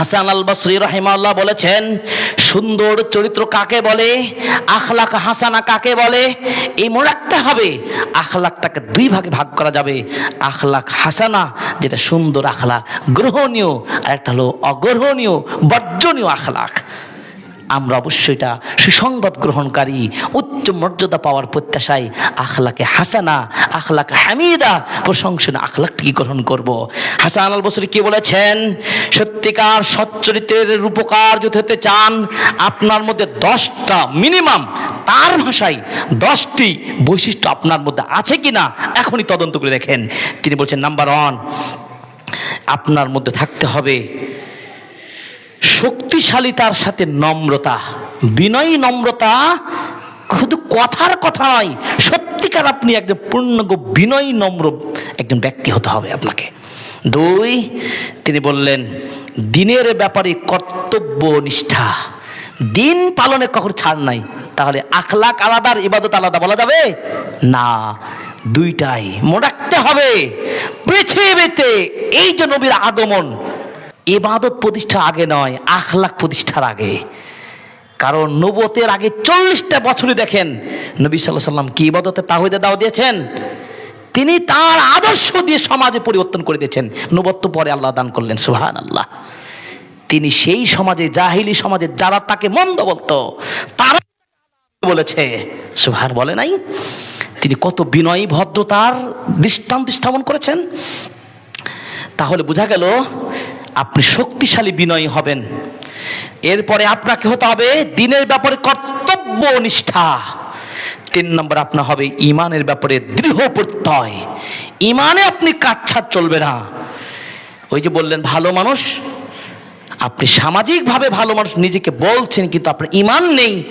হাসান আল বসরি রহিমাল্লাহ বলেছেন, সুন্দর চরিত্র কাকে বলে? আখলাক হাসানা কাকে বলে? এই মনে রাখতে হবে, আখলাকটাকে দুই ভাগে ভাগ করা যাবে। আখলাক হাসানা, যেটা সুন্দর আখলাক, গ্রহণীয়, আর একটা হলো অগ্রহণীয়, বর্জনীয় আখলাক। আমরা অবশ্যই এটা সুসংবাদ গ্রহণকারী, উচ্চ মর্যাদা পাওয়ার প্রত্যাশায় আখলাকে হাসানা, আখলাকে হামিদা প্রশংসনা আখলাকটি গ্রহণ করব। হাসান আল বসরি কি বলেছেন? সত্যিকার সচ্চরিত্রের রূপকার যদি হতে চান, আপনার মধ্যে দশটা মিনিমাম তার ভাষায় দশটি বৈশিষ্ট্য আপনার মধ্যে আছে কি না এখনই তদন্ত করে দেখেন। তিনি বলছেন নাম্বার ওয়ান আপনার মধ্যে থাকতে হবে শক্তিশালিতার সাথে নম্রতা। বিনয়ী নম্রতা শুধু কথার কথা নয়, সত্যিকার আপনি একজন পূর্ণজ্ঞ বিনয়ী, নম্র একজন ব্যক্তি হতে হবে আপনাকে। দুই, তিনি বললেন, দিনের ব্যাপারে কর্তব্য নিষ্ঠা। দিন পালনে কখন ছাড় নাই। তাহলে আখলাক আলাদা আর ইবাদত আলাদা বলা যাবে? না, দুইটাই। মনে রাখতে হবে, পৃথিবীতে এই যে নবীর আগমন ইবাদত প্রতিষ্ঠা আগে নয় আখলাক প্রতিষ্ঠার আগে। কারণ নবতের আগে চল্লিশটা বছরই দেখেন, নবী সাল্লাহ সাল্লাম কি ইবাদতে তাহিদে দাও দিয়েছেন? তিনি তার আদর্শ দিয়ে সমাজে পরিবর্তন করে দিয়েছেন। নবত্ব পরে আল্লাহ দান করলেন সুহান আল্লাহ তিনি সেই সমাজে, জাহিলি সমাজে, যারা তাকে মন্দ বলতো, তারা বলেছে সুহার বলে নাই। তিনি কত বিনয়ী, ভদ্রতার দৃষ্টান্ত স্থাপন করেছেন। তাহলে বোঝা গেল আপনি শক্তিশালী বিনয়ী হবেন। এরপরে আপনাকে হতে হবে দিনের ব্যাপারে কর্তব্য নিষ্ঠা। তিন নম্বর আপনার হবে ইমানের ব্যাপারে দৃঢ় প্রত্যয়। ইমানে আপনি কাটছাট চলবে না। ওই যে বললেন, ভালো মানুষ, আপনি সামাজিকভাবে ভালো মানুষ, নিজেকে বলছেন কিন্তু আপনার ইমান নেই,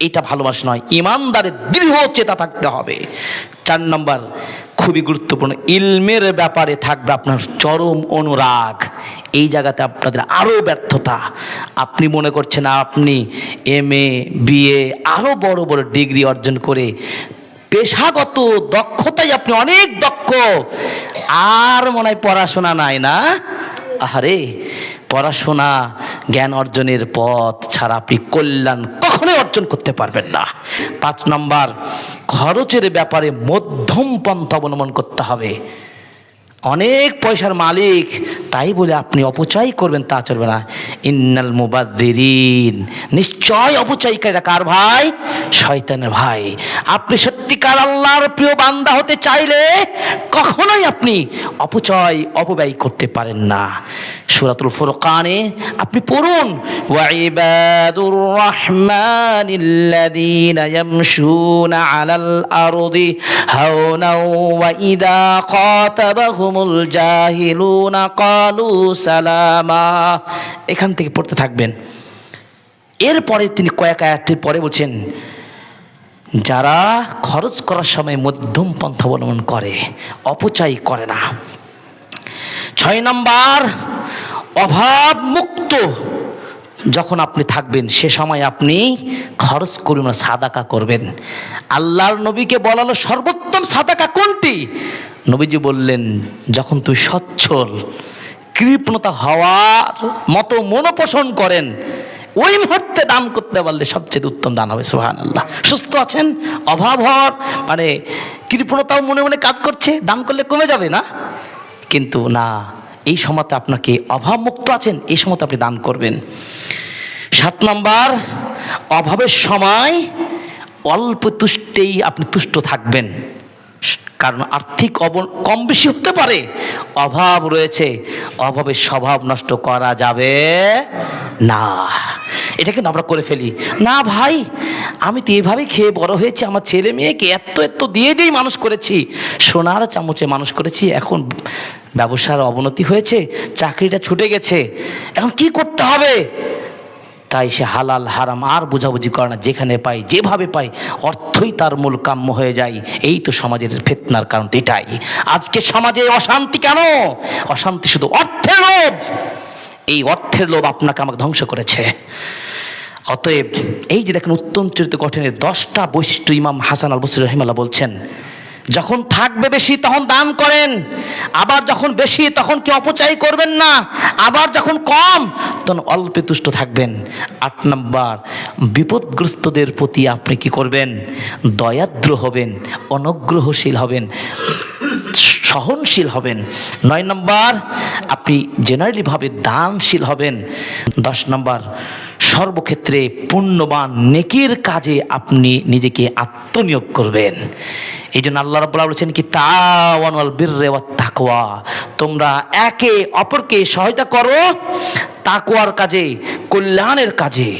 এটা ভালোবাসা নয়। ইমানদারের দৃঢ় চেতা থাকতে হবে। চার নম্বর, খুবই গুরুত্বপূর্ণ, ইলমের ব্যাপারে থাকবে আপনার চরম অনুরাগ। এই জায়গাতে আপনাদের আরও ব্যর্থতা। আপনি মনে করছেন আপনি এম এ বিএ আরও বড় বড় ডিগ্রি অর্জন করে পেশাগত দক্ষতায় আপনি অনেক দক্ষ। আর মনে হয় পড়াশোনা নাই না? আহারে, পড়াশোনা জ্ঞান অর্জনের পথ ছাড়া আপনি কল্যাণ কখনোই অর্জন করতে পারবেন না। পাঁচ নম্বর, খরচের ব্যাপারে মধ্যম পন্থা অবলম্বন করতে হবে। অনেক পয়সার মালিক তাই বলে আপনি অপচয় করবেন, তা চলবে না। ইন্নাল মুবাদ্দিরিন। নিশ্চয় অপচয়কারীরা কার ভাই? শয়তানের ভাই। আপনি সত্যিকার আল্লাহর প্রিয় বান্দা হতে চাইলে কখনোই আপনি অপচয়, অপব্যয় করতে পারেন না। সুরাতুল ফুরকানে আপনি পড়ুন ওয়াইবাদুর রহমানিল্লাযীনা ইয়ামশুনা আলাল আরদি হাওনা ওয়া ইযা খাতাবাহুমুল জাহিলুনা ক্বালু সালামা এখান থেকে পড়তে থাকবেন। এরপরে তিনি কয়েক আয়াতের পরে বলছেন, যারা খরচ করার সময় মধ্যম পন্থা অবলম্বন করে, অপচয় করে না। ছয় নম্বর অভাব মুক্ত যখন আপনি থাকবেন, সে সময় আপনি খরচ করবেন না সাদাকা করবেন। আল্লাহর নবীকে বলালো সর্বোত্তম সাদাকা কোনটি? নবীজি বললেন, যখন তুই সচ্ছল কৃপণতা হওয়ার মতো মনোপোষণ করেন, ওই মুহূর্তে দান করতে পারলে সবচেয়ে উত্তম দান হবে সুহান আল্লাহ সুস্থ আছেন, অভাব হওয়ার মানে কৃপণতাও মনে মনে কাজ করছে, দান করলে কমে যাবে না? কিন্তু না, এই সময়তে আপনাকে অভাবমুক্ত আছেন, এই সময়তে আপনি দান করবেন। সাত নম্বর, অভাবের সময় অল্প তুষ্টেই আপনি তুষ্ট থাকবেন। কারণ আর্থিক অব কম বেশি হতে পারে। অভাব রয়েছে। অভাবের স্বভাব নষ্ট করা যাবে না। এটা কিন্তু আমরা করে ফেলি। না ভাই, আমি তো এভাবেই খেয়ে বড় হয়েছি। আমার ছেলে মেয়েকে এত এত দিয়ে দিয়েই মানুষ করেছি। সোনার চামচে মানুষ করেছি। এখন ব্যবসার অবনতি হয়েছে। চাকরিটা ছুটে গেছে। এখন কি করতে হবে? তাই সে হালাল, হারাম আর বোঝাবুঝি করে না। যেখানে পাই যেভাবে পাই অর্থই তার মূল কাম্য হয়ে যায়। এই তো সমাজের ফেতনার কারণ এটাই। আজকে সমাজে অশান্তি কেন? অশান্তি শুধু অর্থের লোভ। এই অর্থের লোভ আপনাকে আমাকে ধ্বংস করেছে। অতএব এই যে দেখেন উত্তম চরিত্র গঠনের দশটা বৈশিষ্ট্য ইমাম হাসান আল বসির রহিমাল্লাহ বলছেন যখন থাকবে বেশি তখন দান করেন। আবার যখন বেশি তখন কি অপচয় করবেন না। আবার যখন কম তখন অল্পে তুষ্ট থাকবেন। আট নম্বর, বিপদগ্রস্তদের প্রতি আপনি কি করবেন? দয়াদ্র হবেন, অনুগ্রহশীল হবেন, সহনশীল হবেন। নয় নম্বর, আপনি জেনারেলিভাবে দানশীল হবেন। দশ নম্বর সর্বক্ষেত্রে পুণ্যবান, নেকির কাজে আপনি নিজেকে আত্মনিয়োগ করবেন। এই জন্য আল্লাহ রাবুল্লাহ বলেছেন কি তাওয়ানাল বিররে তাকোয়া তোমরা একে অপরকে সহায়তা করো তাকোয়ার কাজে, কল্যাণের কাজে।